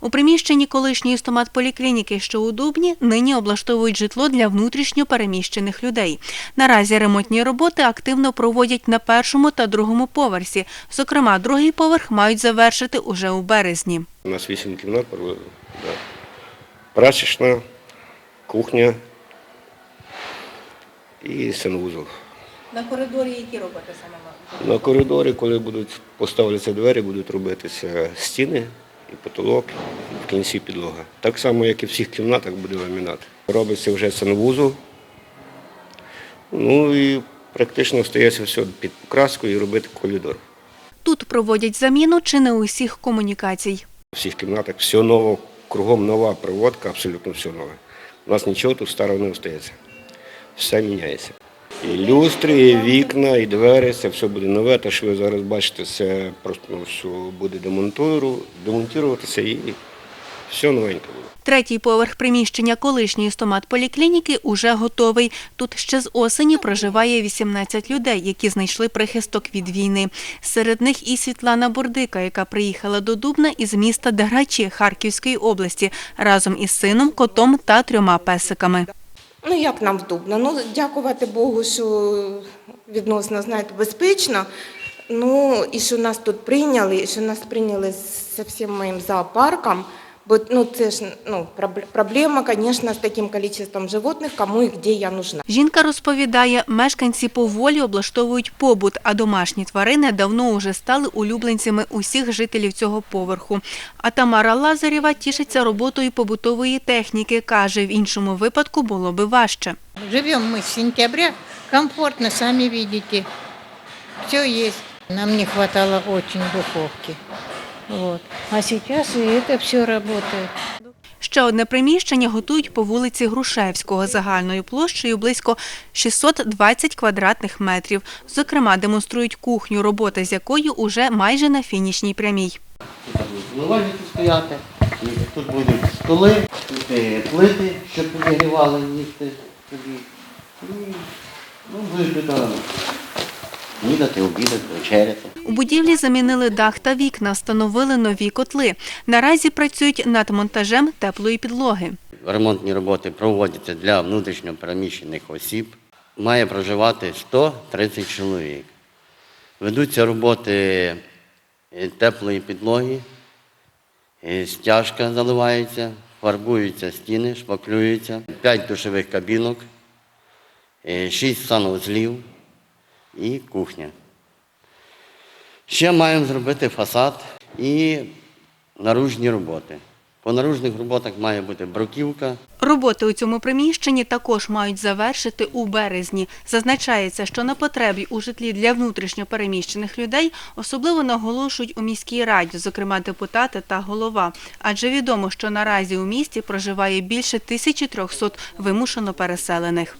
У приміщенні колишньої стоматполіклініки, що у Дубні, нині облаштовують житло для внутрішньо переміщених людей. Наразі ремонтні роботи активно проводять на першому та другому поверсі. Зокрема, другий поверх мають завершити уже у березні. У нас вісім кімнат, да. прачечна, кухня і санвузол. На коридорі які роботи саме На коридорі, коли будуть поставляться двері, будуть робитися стіни і потолок, і в кінці підлога. Так само, як і в всіх кімнатах буде ламінат. Робиться вже санвузол. Ну і практично стається все під покраскою і робити коридор. Тут проводять заміну чи не усіх комунікацій. У всіх кімнатах все нове, кругом нова проводка, абсолютно все нове. У нас нічого тут старого не остається. Все міняється. І люстри, і вікна, і двері, це все буде нове. Те, що ви зараз бачите, це просто ну, все буде демонтуватися і все новеньке буде. Третій поверх приміщення колишньої стоматполіклініки уже готовий. Тут ще з осені проживає 18 людей, які знайшли прихисток від війни. Серед них і Світлана Бурдика, яка приїхала до Дубна із міста Деграчі Харківської області разом із сином, котом та трьома песиками. Ну як нам вдобно? Ну, дякувати Богу, що відносно знаєте, безпечно. Ну і що нас тут прийняли, і що нас прийняли з всім моїм зоопарком. Бо ну це ж ну проб- проблема, звісно, з таким кількістю животних, кому і де я нужна. Жінка розповідає, мешканці поволі облаштовують побут, а домашні тварини давно уже стали улюбленцями усіх жителів цього поверху. А Тамара Лазарєва тішиться роботою побутової техніки. Каже, в іншому випадку було би важче. Живем мы с сентября, комфортно, сами видите. Все есть. Нам не хватало очень духовки. Вот. А сейчас и это все работает. Ще одне приміщення готують по вулиці Грушевського загальною площею близько 620 квадратних метрів. Зокрема, демонструють кухню, робота з якою уже майже на фінішній прямій. Тут будуть умивальники стояти, тут будуть столи, тут плити, щоб підігрівали їсти собі. І, ну, будуть а, снідати, обідати, вечеряти. У будівлі замінили дах та вікна, встановили нові котли. Наразі працюють над монтажем теплої підлоги. Ремонтні роботи проводяться для внутрішньо переміщених осіб. Має проживати 130 чоловік. Ведуться роботи е, теплої підлоги, е, стяжка заливається, фарбуються стіни, шпаклюються, 5 душових кабінок, 6 санузлів і кухня. Ще маємо зробити фасад і наружні роботи. По наружних роботах має бути бруківка, Роботи у цьому приміщенні також мають завершити у березні. Зазначається, що на потребі у житлі для внутрішньо переміщених людей особливо наголошують у міській раді, зокрема депутати та голова. Адже відомо, що наразі у місті проживає більше 1300 вимушено переселених.